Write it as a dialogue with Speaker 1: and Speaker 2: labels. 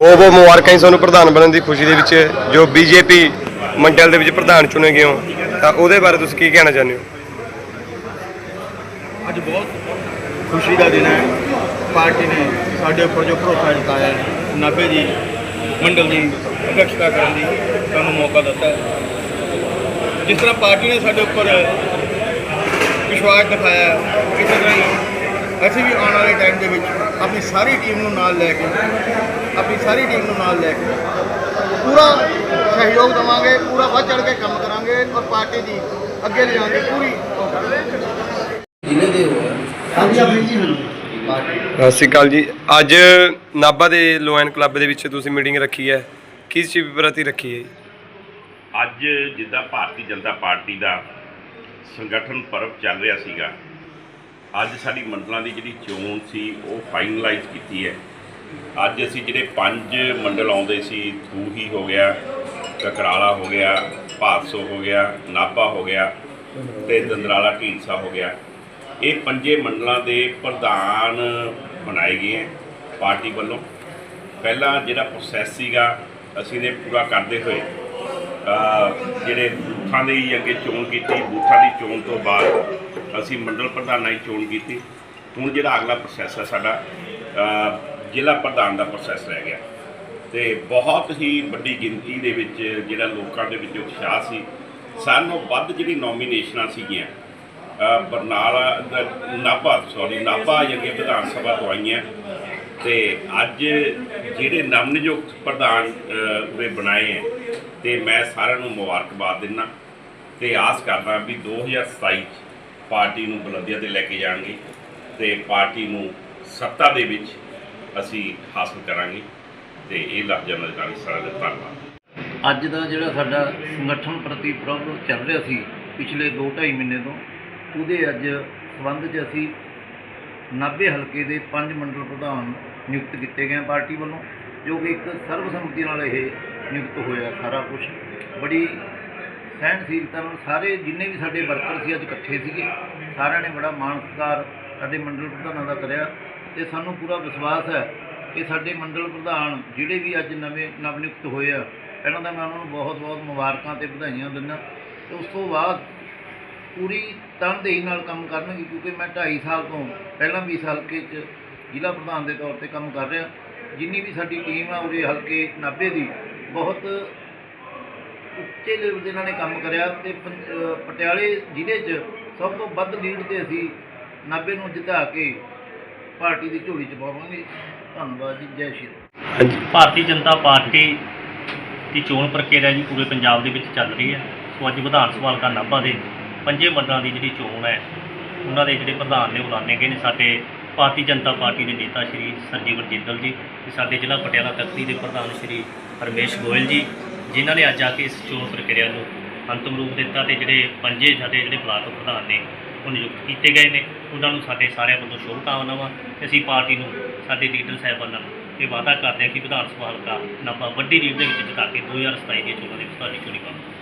Speaker 1: ਬਹੁਤ ਬਹੁਤ ਮੁਬਾਰਕਾਂ ਜੀ ਤੁਹਾਨੂੰ ਪ੍ਰਧਾਨ ਬਣਨ ਦੀ ਖੁਸ਼ੀ ਦੇ ਵਿੱਚ, ਜੋ ਬੀਜੇਪੀ ਮੰਡਲ ਦੇ ਵਿੱਚ ਪ੍ਰਧਾਨ ਚੁਣੇ ਗਏ ਹੋ, ਤਾਂ ਉਹਦੇ ਬਾਰੇ ਤੁਸੀਂ ਕੀ ਕਹਿਣਾ ਚਾਹੁੰਦੇ ਹੋ?
Speaker 2: ਅੱਜ ਬਹੁਤ ਖੁਸ਼ੀ ਦਾ ਦਿਨ ਹੈ। ਪਾਰਟੀ ਨੇ ਸਾਡੇ ਉੱਪਰ ਜੋ ਭਰੋਸਾ ਜਤਾਇਆ ਨਾਭੇ ਦੀ ਮੰਡਲ ਦੀ ਅਧਿਕਸ਼ਤਾ ਕਰਨ ਦੀ ਸਾਨੂੰ ਮੌਕਾ ਦਿੱਤਾ ਜਿਸ ਤਰ੍ਹਾਂ ਪਾਰਟੀ ਨੇ ਸਾਡੇ ਉੱਪਰ ਵਿਸ਼ਵਾਸ ਦਿਖਾਇਆ ਇਸੇ ਤਰ੍ਹਾਂ ਹੀ ਅਸੀਂ ਵੀ ਆਉਣ ਵਾਲੇ ਟਾਈਮ ਦੇ ਵਿੱਚ ਆਪਣੀ ਸਾਰੀ ਟੀਮ ਨੂੰ ਨਾਲ ਲੈ ਕੇ, ਆਪਣੀ ਸਾਰੀ ਟੀਮ ਨੂੰ ਨਾਲ ਲੈ ਕੇ ਪੂਰਾ ਸਹਿਯੋਗ ਦੇਵਾਂਗੇ, ਪੂਰਾ ਵੱਧ ਚੜ੍ਹ ਕੇ ਕੰਮ ਕਰਾਂਗੇ ਔਰ ਪਾਰਟੀ ਦੀ ਅੱਗੇ ਲਿਜਾਣ ਦੀ ਪੂਰੀ
Speaker 1: ਸਤਿ ਸ਼੍ਰੀ ਅਕਾਲ ਜੀ। ਅੱਜ ਨਾਭਾ ਦੇ ਲੋਇਨ ਕਲੱਬ ਦੇ ਵਿੱਚ ਤੁਸੀਂ ਮੀਟਿੰਗ ਰੱਖੀ ਹੈ। ਕਿਸ ਚੀਜ਼ ਪ੍ਰਤੀ ਰੱਖੀ ਹੈ ਜੀ?
Speaker 3: ਅੱਜ ਜਿੱਦਾਂ ਭਾਰਤੀ ਜਨਤਾ ਪਾਰਟੀ ਦਾ ਸੰਗਠਨ ਪਰਵ ਚੱਲ ਰਿਹਾ ਸੀਗਾ ਅੱਜ ਸਾਡੀ ਮੰਡਲਾਂ ਦੀ ਜਿਹੜੀ ਚੋਣ ਸੀ ਉਹ ਫਾਈਨਲਾਈਜ਼ ਕੀਤੀ ਹੈ। ਅੱਜ ਅਸੀਂ ਜਿਹੜੇ ਪੰਜ ਮੰਡਲ ਆਉਂਦੇ ਸੀ ਥੂਹੀ ਹੋ ਗਿਆ ਕਕਰਾਲਾ ਹੋ ਗਿਆ ਭਾਦਸੋ ਹੋ ਗਿਆ ਨਾਭਾ ਹੋ ਗਿਆ ਤੇ ਦੰਦਰਾਲਾ ਢੀਂਸਾ ਹੋ ਗਿਆ। ਇਹ ਪੰਜੇ ਮੰਡਲਾਂ ਦੇ ਪ੍ਰਧਾਨ ਬਣਾਏ ਗਏ ਹੈ ਪਾਰਟੀ ਵੱਲੋਂ। ਪਹਿਲਾਂ ਜਿਹੜਾ ਪ੍ਰੋਸੈਸ ਸੀਗਾ, ਅਸੀਂ ਨੇ ਪੂਰਾ ਕਰਦੇ ਹੋਏ ਜਿਹੜੇ ਬੂਥਾਂ ਦੀ ਅੱਗੇ ਚੋਣ ਕੀਤੀ, ਬੂਥਾਂ ਦੀ ਚੋਣ ਤੋਂ ਬਾਅਦ ਅਸੀਂ ਮੰਡਲ ਪ੍ਰਧਾਨਾਂ ਦੀ ਚੋਣ ਕੀਤੀ। ਹੁਣ ਜਿਹੜਾ ਅਗਲਾ ਪ੍ਰੋਸੈਸ ਹੈ ਸਾਡਾ ਜ਼ਿਲ੍ਹਾ ਪ੍ਰਧਾਨ ਦਾ ਪ੍ਰੋਸੈਸ ਰਹਿ ਗਿਆ। ਤੇ ਬਹੁਤ ਹੀ ਵੱਡੀ ਗਿਣਤੀ ਦੇ ਵਿੱਚ ਜਿਹੜਾ ਲੋਕਾਂ ਦੇ ਵਿੱਚ ਉਤਸ਼ਾਹ ਸੀ, ਸਾਰਿਆਂ ਨਾਲੋਂ ਵੱਧ ਜਿਹੜੀ ਨੋਮੀਨੇਸ਼ਨਾਂ ਸੀਗੀਆਂ ਬਰਨਾਲਾ ਨਾਭਾ ਸੌਰੀ ਨਾਭਾ ਅੱਗੇ ਵਿਧਾਨ ਸਭਾ ਤੋਂ ਆਈਆਂ ਤੇ ਅੱਜ ਜਿਹੜੇ ਨਵਨਿਯੁਕਤ ਪ੍ਰਧਾਨ ਉਰੇ ਬਣਾਏ ਹੈ, ਤੇ ਮੈਂ ਸਾਰਿਆਂ ਨੂੰ ਮੁਬਾਰਕਬਾਦ ਦਿੰਦਾ। ਤੇ ਆਸ ਕਰਦਾ ਵੀ 2027 ਚ ਪਾਰਟੀ ਨੂੰ ਬੁਲੰਦੀਆਂ ਤੇ ਲੈ ਕੇ ਜਾਣਗੇ ਤੇ ਪਾਰਟੀ ਨੂੰ ਸੱਤਾ ਦੇ ਵਿੱਚ ਅਸੀਂ ਹਾਸਲ ਕਰਾਂਗੇ। ਤੇ ਇਹ ਲਫ਼ਜ਼ਾਂ ਨਾਲ ਨਾਲ ਸਾਰਿਆਂ ਦਾ ਧੰਨਵਾਦ।
Speaker 4: ਅੱਜ ਦਾ ਜਿਹੜਾ ਸਾਡਾ ਸੰਗਠਨ ਪ੍ਰਤੀ ਪ੍ਰੋਗਰਾਮ ਚੱਲ ਰਿਹਾ ਸੀ, ਪਿਛਲੇ 2-2.5 ਮਹੀਨੇ ਤੋਂ ਉਹਦੇ ਅੱਜ ਸਬੰਧ 'ਚ ਅਸੀਂ ਨਾਭੇ ਹਲਕੇ ਦੇ ਪੰਜ ਮੰਡਲ ਪ੍ਰਧਾਨ ਨਿਯੁਕਤ ਕੀਤੇ ਗਏ ਪਾਰਟੀ ਵੱਲੋਂ, ਜੋ ਕਿ ਇੱਕ ਸਰਬਸੰਮਤੀ ਨਾਲ ਇਹ ਨਿਯੁਕਤ ਹੋਇਆ ਸਾਰਾ ਕੁਝ ਬੜੀ ਸਹਿਣਸ਼ੀਲਤਾ ਨਾਲ ਸਾਰੇ ਜਿੰਨੇ ਵੀ ਸਾਡੇ ਵਰਕਰ ਸੀ ਅੱਜ ਇਕੱਠੇ ਸੀਗੇ, ਸਾਰਿਆਂ ਨੇ ਬੜਾ ਮਾਣ ਸਤਿਕਾਰ ਸਾਡੇ ਮੰਡਲ ਪ੍ਰਧਾਨਾਂ ਦਾ ਕਰਿਆ ਤੇ ਸਾਨੂੰ ਪੂਰਾ ਵਿਸ਼ਵਾਸ ਹੈ ਕਿ ਸਾਡੇ ਮੰਡਲ ਪ੍ਰਧਾਨ ਜਿਹੜੇ ਵੀ ਅੱਜ ਨਵੇਂ ਨਵ ਨਿਯੁਕਤ ਹੋਏ ਆ ਪਹਿਲਾਂ ਤਾਂ ਮੈਂ ਉਹਨਾਂ ਨੂੰ ਬਹੁਤ-ਬਹੁਤ ਮੁਬਾਰਕਾਂ ਤੇ ਵਧਾਈਆਂ ਦਿੰਦਾ। ਤੇ ਉਸ ਤੋਂ ਬਾਅਦ ਪੂਰੀ ਤਨਦੇਹੀ ਨਾਲ ਕੰਮ ਕਰਨਗੇ, ਕਿਉਂਕਿ ਮੈਂ 2.5 ਸਾਲ ਤੋਂ ਪਹਿਲਾਂ ਵੀ ਇਸ ਹਲਕੇ 'ਚ ਜ਼ਿਲ੍ਹਾ ਪ੍ਰਧਾਨ ਦੇ ਤੌਰ ਤੇ ਕੰਮ ਕਰ ਰਿਹਾ। ਜਿੰਨੀ ਵੀ ਸਾਡੀ ਟੀਮ ਆ, ਉਹਦੇ ਹਲਕੇ ਨਾਭੇ ਦੀ ਬਹੁਤ ਉੱਚੇ ਲੈਵਲ ਦੇ ਇਹਨਾਂ ਨੇ ਕੰਮ ਕਰਿਆ ਤੇ ਪਟਿਆਲੇ ਜ਼ਿਲ੍ਹੇ 'ਚ ਸਭ ਤੋਂ ਵੱਧ ਲੀਡ ਤੇ ਅਸੀਂ ਨਾਭੇ ਨੂੰ ਜਿਤਾ ਕੇ ਪਾਰਟੀ ਦੀ ਝੋਲੀ 'ਚ ਪਾਵਾਂਗੇ। ਧੰਨਵਾਦ ਜੀ, ਜੈ ਸ਼੍ਰੀ ਰਾਮ
Speaker 5: ਭਾਰਤੀ ਜਨਤਾ ਪਾਰਟੀ ਦੀ ਚੋਣ ਪ੍ਰਕਿਰਿਆ ਜੀ ਪੂਰੇ ਪੰਜਾਬ ਦੇ ਵਿੱਚ ਚੱਲ ਰਹੀ ਹੈ। ਸੋ ਅੱਜ ਵਿਧਾਨ ਸਭਾ ਹਲਕਾ ਨਾਭਾ ਦੇ ਪੰਜੇ ਮੰਡਲਾਂ ਦੀ ਜਿਹੜੀ ਚੋਣ ਹੈ, ਉਹਨਾਂ ਦੇ ਜਿਹੜੇ ਪ੍ਰਧਾਨ ਨੇ ਉਹ ਐਲਾਨੇ ਗਏ ਨੇ ਸਾਡੇ ਭਾਰਤੀ ਜਨਤਾ ਪਾਰਟੀ ਦੇ ਨੇਤਾ ਸ਼੍ਰੀ ਸਰਜੀਵ ਜਿੰਦਲ ਜੀ ਤੇ ਸਾਡੇ ਜ਼ਿਲ੍ਹਾ ਪਟਿਆਲਾ ਤਖਤੀ ਦੇ ਪ੍ਰਧਾਨ ਸ਼੍ਰੀ ਰਮੇਸ਼ ਗੋਇਲ ਜੀ, ਜਿਨ੍ਹਾਂ ਨੇ ਅੱਜ ਆ ਕੇ ਇਸ ਚੋਣ ਪ੍ਰਕਿਰਿਆ ਨੂੰ ਅੰਤਮ ਰੂਪ ਦਿੱਤਾ ਤੇ ਜਿਹੜੇ ਪੰਜੇ ਸਾਡੇ ਜਿਹੜੇ ਬਲਾਕ ਪ੍ਰਧਾਨ ਨੇ, ਉਹ ਨਿਯੁਕਤ ਕੀਤੇ ਗਏ ਨੇ। ਉਹਨਾਂ ਨੂੰ ਸਾਡੇ ਸਾਰਿਆਂ ਵੱਲੋਂ ਸ਼ੁਭਕਾਮਨਾਵਾਂ ਤੇ ਅਸੀਂ ਪਾਰਟੀ ਨੂੰ ਸਾਡੇ ਲੀਡਰ ਸਾਹਿਬਾਨਾਂ ਨੂੰ ਇਹ ਵਾਅਦਾ ਕਰਦੇ ਹਾਂ ਕਿ ਵਿਧਾਨ ਸਭਾ ਹਲਕਾ ਨਾਭਾ ਵੱਡੀ ਲੀਡ ਦੇ ਵਿੱਚ ਜਿਤਾ ਕੇ 2027 ਦੀਆਂ ਚੋਣਾਂ ਦੇ ਵਿੱਚ ਤੁਹਾਡੀ ਚੋਣੀ ਪਾਵਾਂਗੇ।